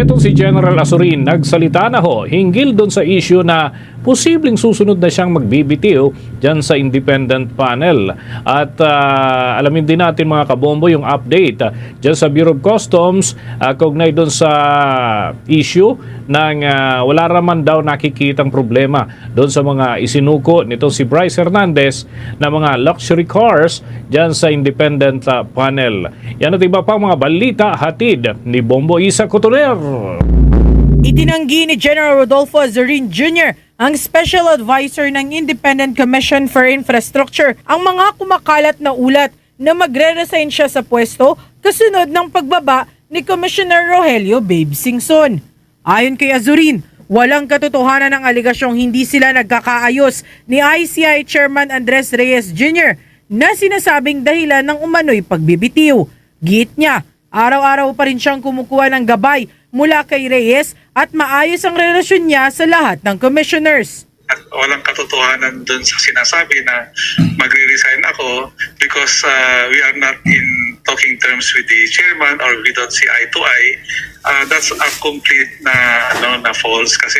Itong si General Azurin nagsalita na ho hinggil doon sa issue na posibleng susunod na siyang magbibitiw dyan sa independent panel. At ah, alamin din natin mga kabombo yung update ah, dyan sa Bureau of Customs uh, kaugnay doon sa issue ng ah, wala raman daw nakikitang problema doon sa mga isinuko nito si Bryce Hernandez na mga luxury cars dyan sa independent ah, panel. Yan at iba pang mga balita hatid ni Bombo Isa Cotoner. Itinanggi ni General Rodolfo Azurin Jr., ang Special Advisor ng Independent Commission for Infrastructure, ang mga kumakalat na ulat na magre-resign siya sa pwesto kasunod ng pagbaba ni Commissioner Rogelio Babe Singson. Ayon kay Azurin, walang katotohanan ng aligasyong hindi sila nagkakaayos ni ICI Chairman Andres Reyes Jr. na sinasabing dahilan ng umano'y pagbibitiw. Giit niya, araw-araw pa rin siyang kumukuha ng gabay mula kay Reyes at maayos ang relasyon niya sa lahat ng commissioners. at walang katotohanan dun sa sinasabi na magre-resign ako because uh, we are not in talking terms with the chairman or we don't see eye to eye. Uh, that's a complete na ano na false kasi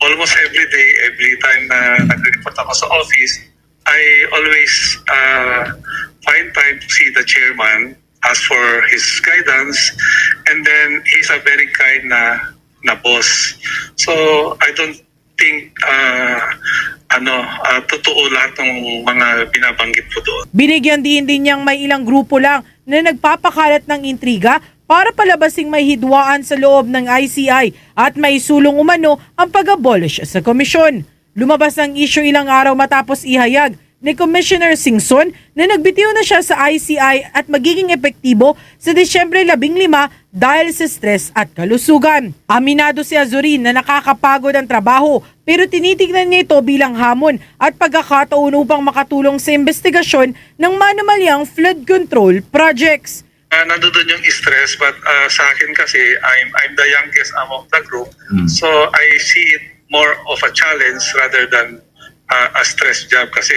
almost every day, every time na nagre-report ako sa office, I always uh, find time to see the chairman, ask for his guidance, and then he's a very kind na na boss. So I don't think uh, ano uh, totoo lahat ng mga binabanggit ko doon. Binigyan din din niyang may ilang grupo lang na nagpapakalat ng intriga para palabasing may hidwaan sa loob ng ICI at may sulong umano ang pag-abolish sa komisyon. Lumabas ang issue ilang araw matapos ihayag ni Commissioner Singson na nagbitiw na siya sa ICI at magiging epektibo sa Disyembre 15 dahil sa stress at kalusugan. Aminado si Azurin na nakakapagod ang trabaho pero tinitignan niya ito bilang hamon at pagkakataon upang makatulong sa investigasyon ng manumalyang flood control projects. Uh, nandoon yung stress but uh, sa akin kasi I'm I'm the youngest among the group. So I see it more of a challenge rather than uh, a stress job kasi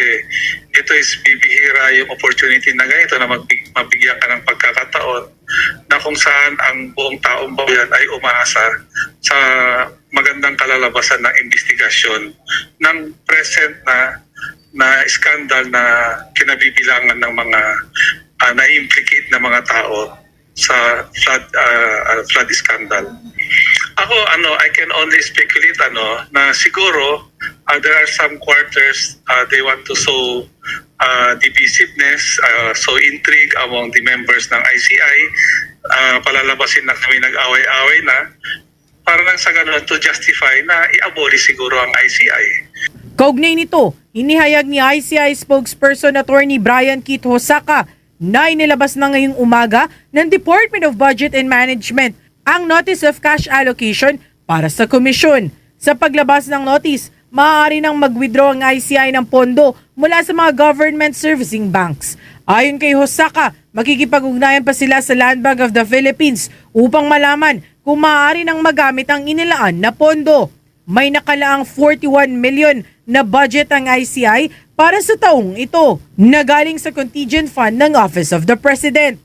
ito is bibihira yung opportunity na ganito na magbig- mabigyan ka ng pagkakataon na kung saan ang buong taong bayan ay umaasa sa magandang kalalabasan ng investigasyon ng present na na skandal na kinabibilangan ng mga uh, na-implicate na mga tao sa flood uh, flood scandal. Ako ano, I can only speculate ano na siguro uh, there are some quarters uh, they want to sow uh, divisiveness, uh, sow intrigue among the members ng ICI. Uh, palalabasin na kami nag-away-away na para lang sa ganun to justify na i-abolish siguro ang ICI. Kaugnay nito, inihayag ni ICI spokesperson attorney Brian Kit Hosaka na inilabas na ngayong umaga ng Department of Budget and Management ang Notice of Cash Allocation para sa komisyon. Sa paglabas ng notice, maaari nang mag-withdraw ang ICI ng pondo mula sa mga government servicing banks. Ayon kay Hosaka, makikipag-ugnayan pa sila sa Land Bank of the Philippines upang malaman kung maaari nang magamit ang inilaan na pondo. May nakalaang 41 million na budget ang ICI para sa taong ito na galing sa contingent fund ng Office of the President.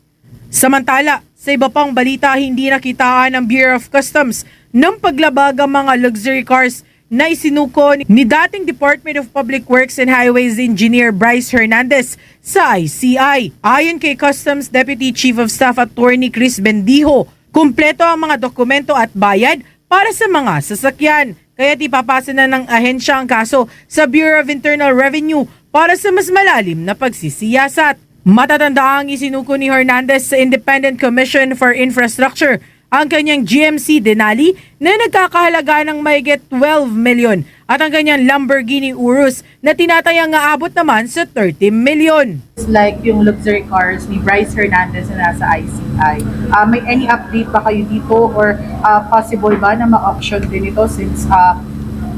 Samantala, sa iba pang balita, hindi nakitaan ng Bureau of Customs ng paglabag ang mga luxury cars na isinuko ni dating Department of Public Works and Highways Engineer Bryce Hernandez sa ICI. Ayon kay Customs Deputy Chief of Staff Attorney Chris Bendijo, kumpleto ang mga dokumento at bayad para sa mga sasakyan. Kaya ipapasa na ng ahensya ang kaso sa Bureau of Internal Revenue para sa mas malalim na pagsisiyasat. Matatanda ang isinuko ni Hernandez sa Independent Commission for Infrastructure ang kanyang GMC Denali na nagkakahalaga ng mayigit 12 million at ang kanyang Lamborghini Urus na tinatayang aabot naman sa 30 million. like yung luxury cars ni Bryce Hernandez na nasa ICI. Uh, may any update ba kayo dito or uh, possible ba na ma-auction din ito since uh,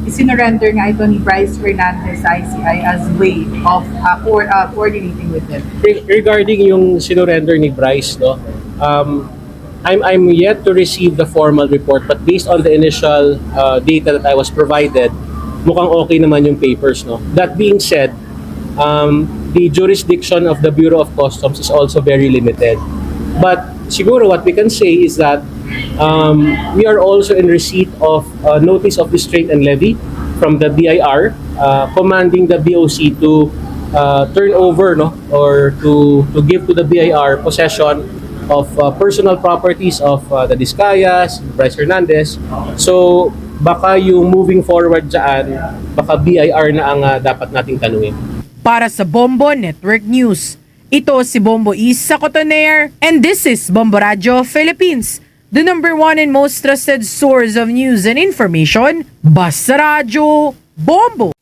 isinorender nga ito ni Bryce Hernandez sa ICI as way of uh, co- uh, coordinating with them? Re- regarding yung sinurrender ni Bryce, no, um, I'm, I'm yet to receive the formal report but based on the initial uh, data that I was provided, mukhang okay naman yung papers. No? That being said, um, the jurisdiction of the Bureau of Customs is also very limited. But siguro what we can say is that Um, we are also in receipt of a notice of restraint and levy from the BIR uh, commanding the BOC to uh, turn over no or to to give to the BIR possession of uh, personal properties of uh, the Discayas, Bryce Hernandez. So baka yung moving forward dyan, baka BIR na ang uh, dapat nating tanungin. Para sa Bombo Network News, ito si Bombo Isa Cotoner and this is Bombo Radio Philippines, the number one and most trusted source of news and information. Basta Radio Bombo!